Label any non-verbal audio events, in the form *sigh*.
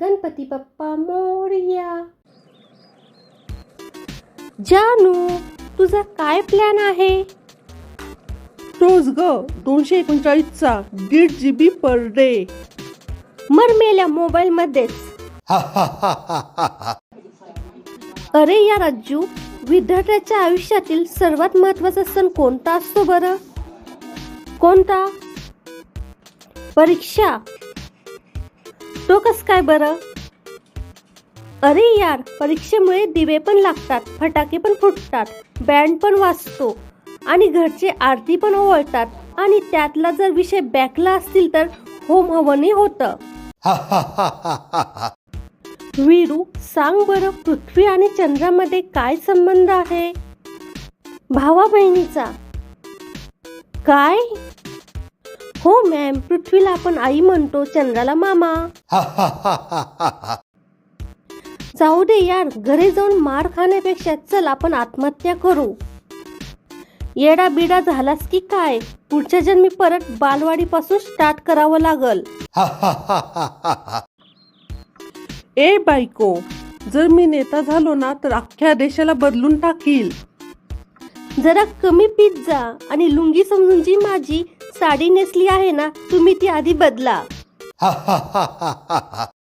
गणपती बाप्पा मोरया. जानू तुझा काय प्लॅन आहे? तोच ग दोनशे एकोणचाळीसचा दीड G B per day मरमेल्या mobile मध्येच. *laughs* अरे या राजू विद्यार्थ्याच्या आयुष्यातील सर्वात महत्त्वाचा सण कोणता असतो बरं? कोणता? परीक्षा. तो कस काय बरं? अरे यार परीक्षेमुळे दिवे पण लागतात फटाके पण फुटतात बँड पण वाजतो आणि घरचे आरती पण ओवळतात आणि त्यातला जर विषय बॅकला असतील तर होम हवनही होतं. वीरू सांग बरं पृथ्वी आणि चंद्रामध्ये काय संबंध आहे? भावा बहिणीचा. काय? हो मॅम पृथ्वीला आपण आई म्हणतो चंद्राला मामा. जाऊ दे यार. घरी जाऊन मार खाण्यापेक्षा चल आपण आत्महत्या करू. येडा बिडा झालास की काय? पुढच्या जन्मी परत बालवाडीपासून स्टार्ट करावं लागल. ए बायको जर मी नेता झालो ना तर अख्ख्या देशाला बदलून टाकील. जरा कमी पीत जा आणि लुंगी समजून जी माझी साडी नेसली आहे ना तुम्ही ती आधी बदला. *laughs*